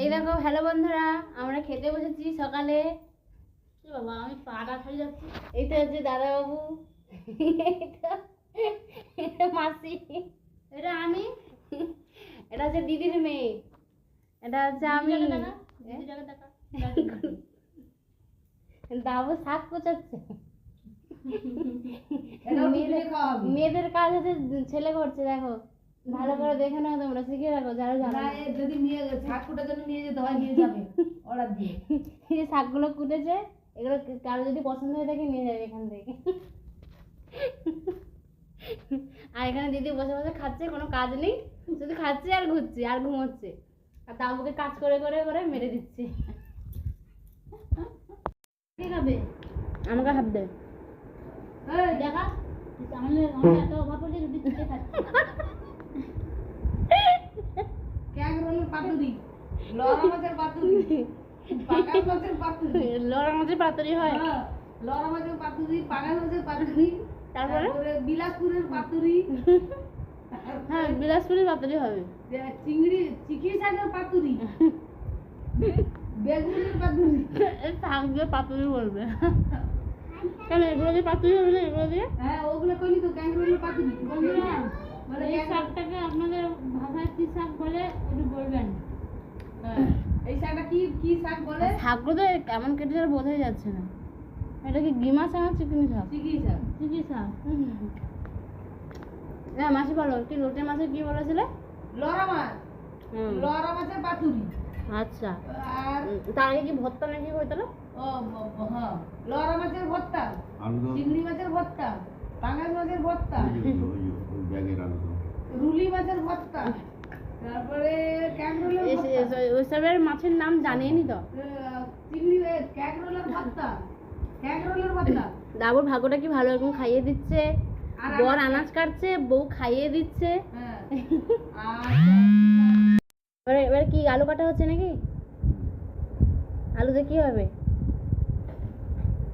এই দেখো হ্যালো বন্ধুরা আমরা খেতে বসেছি সকালে। বাবা আমি পাটা ছাড়িয়ে যাচ্ছি। এইটা হচ্ছে দাদাবাবু। এটা মাসি। এটা আমি। এটা হচ্ছে দিদির মেয়ে। এটা হচ্ছে আমি। দাবু শাক কোচাচ্ছে মেয়েদের কাজ হচ্ছে ছেলে করছে দেখো। ভালো করে দেখে নাও তোমরা শিখে রাখো যারা জানো। যদি নিয়ে শাক কুটার জন্য নিয়ে যেতে হয় নিয়ে যাবে অর্ডার দিয়ে। এই যে শাকগুলো কুটেছে এগুলো কারও যদি পছন্দ হয়ে থাকে নিয়ে যাবে এখান থেকে। আর এখানে দিদি বসে বসে খাচ্ছে কোনো কাজ নেই। শুধু খাচ্ছে আর ঘুরছে আর ঘুমোচ্ছে। আর তাবুকে কাজ করে করে করে মেরে দিচ্ছে। কে খাবে? আমাকে এই, দেখা? আমাদের এত অভাব হলে রুটি খাচ্ছে ক্যাং রোলের পাতুরি। লড়া মাছের পাতুরি। পাকাল মাছের পাতুরি। লড়া মাছের পাতুরি হয়। লড়া মাছের পাতুরি পাকাল মাছের পাতুরি তারপরে? তারপরে বিলাসপুরের পাতুরি। হ্যাঁ বিলাসপুরের পাতুরি হবে। চিংড়ি চিকি শাকের পাতুরি। বেগুনের পাতুরি। দিয়ে পাতুরি বলবে। কেন এগুলো দিয়ে পাতুরি হবে না? এগুলো দিয়ে? হ্যাঁ ওগুলো কইলি তো ক্যাং পাতুরি। বন্ধুরা মানে এই শাকটাকে আপনাদের ভাষায় কি শাক বলে একটু বলবেন। হ্যাঁ, এই শাকটা কি কি শাক বলে? শাকগুলো তো কেমন কেটে আর বোঝাই যাচ্ছে না। এটা কি গিমা শাক না চিকেন শাক? চিকি শাক। চিকি শাক হ্যাঁ মাসি বলো কি লোটে মাছে কি বলেছিলে? লড়া মাছ। লড়া মাছের পাতুরি। আচ্ছা। আর তার আগে কি ভর্তা নাকি হইতো ও ব- হ্যাঁ। মাছের ভর্তা। চিংড়ি মাছের ভর্তা। মাছের ভর্তা রুলি মাছের ভর্তা তারপরে ক্যাংরোলের ওইসবের মাছের নাম জানেনি তো। চিংড়ি ক্যাংরোলের ভর্তা ক্যাংরোলের ভর্তা দাবুর ভাগ্যটা কি ভালো? এরকম খাইয়ে দিচ্ছে। বর আনাজ কাটছে বউ খাইয়ে দিচ্ছে। হ্যাঁ। এবারে এবারে কি আলু কাটা হচ্ছে নাকি? আলুতে কি হবে?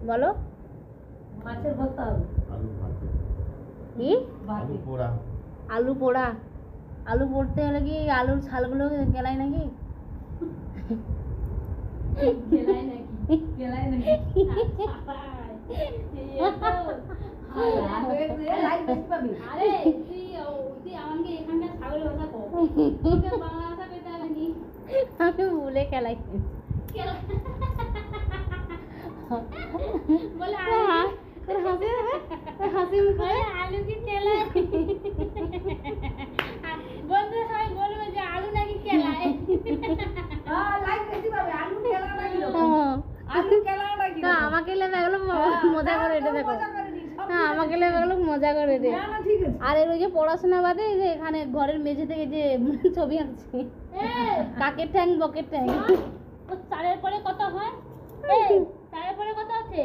বলো। মাছের ভর্তা হবে। কি? আলু পোড়া। আলু পোড়া। আলু পোড়তে হলে কি আলুর ছালগুলো গেলাই নাকি? গেলাই নাকি? গেলাই নাকি? লাইট বেশি পাবি। আরে তুই তুই আমাকে এখানকার ছাগল ভাষা কো বাংলা ভাষা পেতে হবে নি আমি ভুলে খেলাই বলে তোর হাসি হবে? তোর হাসি মুখে? আলু কি কেলাই বন্ধু সবাই বলবে যে আলু নাকি কেলাই হ্যাঁ লাইট বেশি পাবে। আলু কেলা নাকি আলু কেলা নাকি না আমাকে লেবে মজা করে এটা দেখো। মজা করে নি, সব হ্যাঁ আমাকে লেবে এগুলো মজা করে দে না না ঠিক আছে। আর এর ওই যে পড়াশোনা বাদে এই যে এখানে ঘরের মেঝে থেকে যে ছবি আঁকছি। কাকের ঠ্যাং বকের ঠ্যাং। চারের পরে কত হয়? চারের পরে কত আছে?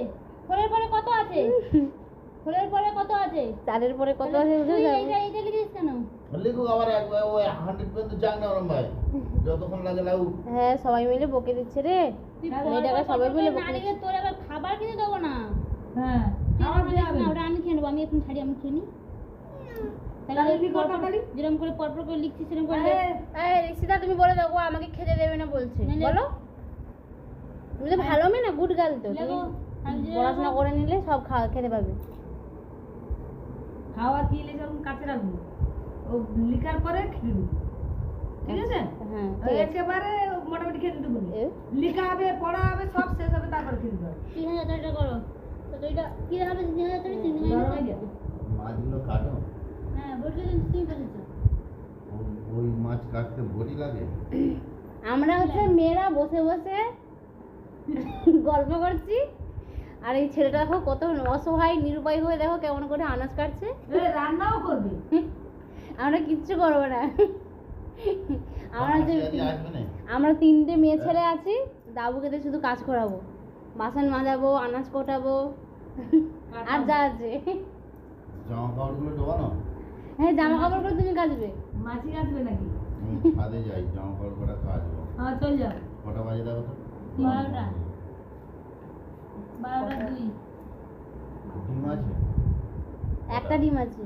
ফোরের পরে কত আছে? ফোরের পরে কত আছে? চারের পরে কত আছে? বুঝে যাও এইটা এইটা লিখিস কেন? লিখুক আবার একবার ওই হান্ড্রেড পর্যন্ত যাক না ওরম ভাই। যতক্ষণ লাগে লাউ হ্যাঁ সবাই মিলে বকে দিচ্ছে রে। মেয়েটাকে সবাই মিলে বকে দিচ্ছে। তোর আবার খাবার কিনে দেবো না। হ্যাঁ আমার না, ওটা আমি খেয়ে নেব আমি এখন ছাড়ি আমি খেয়ে নিই। যেরকম করে পরপর করে লিখছি সেরকম করে আরে, এই তুমি বলে দাও আমাকে খেতে দেবে না বলছে। বলো। তুমি তো ভালো মেয়ে না গুড গার্ল তো। পড়াশোনা করে নিলে সব খাওয়া খেতে পাবে খাওয়া কি লিখে ওরকম কাছে রাখব? ও লিখার পরে খেয়ে। ঠিক আছে? হ্যাঁ আর ঠিক আছে। একেবারে মোটামুটি খেতে দেবো না। লিখা হবে পড়া হবে সব শেষ হবে তারপরে খেতে দেবো তিন হাজার টাকা করো। তো ওইটা কি হবে? তিন হাজার টাকা তিন। মাছগুলো কাটো। হ্যাঁ বসে দিন তুমি বসেছো ওই মাছ কাটতে বড়ি লাগে। আমরা হচ্ছে মেয়েরা বসে বসে গল্প করছি। আর এই ছেলেটা দেখো কত অসহায় নিরুপায় হয়ে দেখো কেমন করে আনাজ কাটছে। রান্নাও করবে। আমরা কিচ্ছু করব না। আমরা যে আমরা তিনটে মেয়ে ছেলে আছি দাবুকে দিয়ে শুধু কাজ করাবো। বাসন মাজাবো আনাজ কোটাবো। আর যা আছে। জামা কাপড়গুলো ডোবানো? হ্যাঁ জামা কাপড়গুলো তুমি কাচবে। মাছি কাটবে নাকি? আমি ছাদে যাই জামা কাপড় কটা কাচবো। হ্যাঁ চল যাও। কটা বাজে দেখো তো? বারোটা। ডিম আছে একটা ডিম আছে।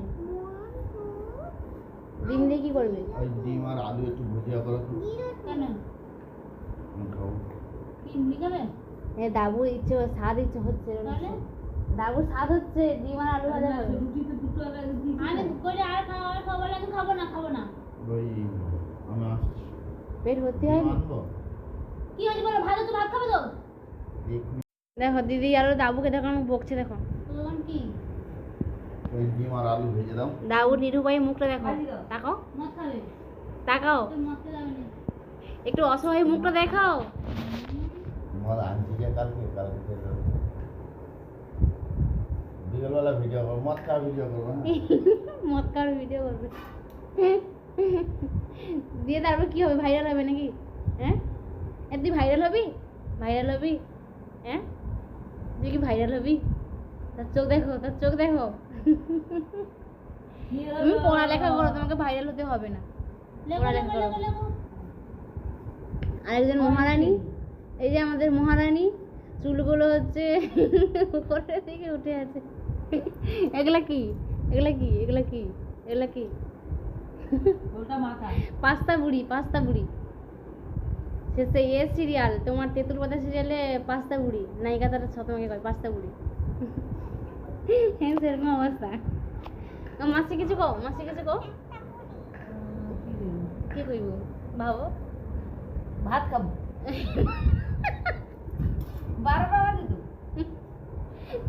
ডিম দিয়ে কি করবে? ওই ডিম আর আলু একটু ভুজিয়া করো তো। কেন? এ দাবুর ইচ্ছে স্বাদ ইচ্ছে হচ্ছে? দাবুর স্বাদ হচ্ছে ডিম আর আলু ভাজা খাবে রুটিতে দুটো আমি করে আর খাব আর খাব না খাব না খাব না। ওই আমি আসছি। পেট ভর্তি হয়নি? কি হয়েছে বলো ভালো তো ভাত খাবে তো? দেখো দিদি আর দাবুকে দেখো বকছে দেখো। ওই ডিম আর আলু ভেজে দাও। দাবুর নিরুপায় মুখটা দেখো। দাও। তাকাও। তাকাও। একটু অসহায় মুখটা দেখাও। মদ আনছি যে কালকে কালকে। বিকেলবেলা ভিডিও করব মদ খাওয়া ভিডিও করব মদ কার ভিডিও করবে। দিয়ে তারপর কি হবে ভাইরাল হবে নাকি? হ্যাঁ? তুই ভাইরাল হবি? ভাইরাল হবি? হ্যাঁ? তুই কি ভাইরাল হবি? তার চোখ দেখো তার চোখ দেখো। তুমি পড়ালেখা করো তোমাকে ভাইরাল হতে হবে না। পড়ালেখা করো। আরেকজন মহারানী এই যে আমাদের মহারানী চুলগুলো হচ্ছে উপরের দিকে উঠে আছে। এগুলা কি? এগুলা কি? এগুলা কি? এগুলা কি? পাস্তা বুড়ি পাস্তা বুড়ি। শেষে এ সিরিয়াল তোমার তেঁতুল পাতা সিরিয়ালে পাস্তা বুড়ি নায়িকা তার ছ তোমাকে কয় পাস্তা বুড়ি। হ্যাঁ সেরকম অবস্থা। মাসি কিছু কও মাসি কিছু কও? কি কইব? ভাবো। ভাত খাব। বারোটা বাজে তো।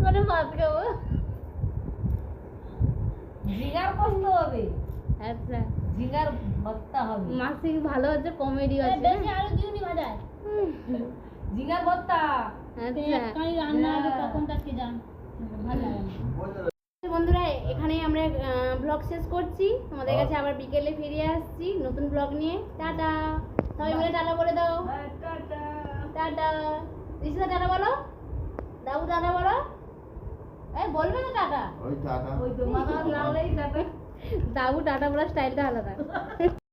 মানে ভাত খাব। ঝিঙ্গার কষ্ট হবে। আচ্ছা। ঝিঙ্গার ভর্তা হবে। মাসি ভালো হচ্ছে কমেডি আছে। ভাজায় ঝিঙ্গার ভর্তা। আচ্ছা। হ্যাঁ। বন্ধুরা এখানেই আমরা ব্লগ শেষ করছি। তোমাদের কাছে আবার বিকেলে ফিরে আসছি নতুন ব্লগ নিয়ে। টাটা। সবাই মিলে টাটা বলে দাও। টাটা। টাটা। টাটা বলো। দাবু টাটা বলো। এই বলবে না টাটা? ওই টাটা। ওই টাটা। দাবু টাটা বলার স্টাইলটা আলাদা।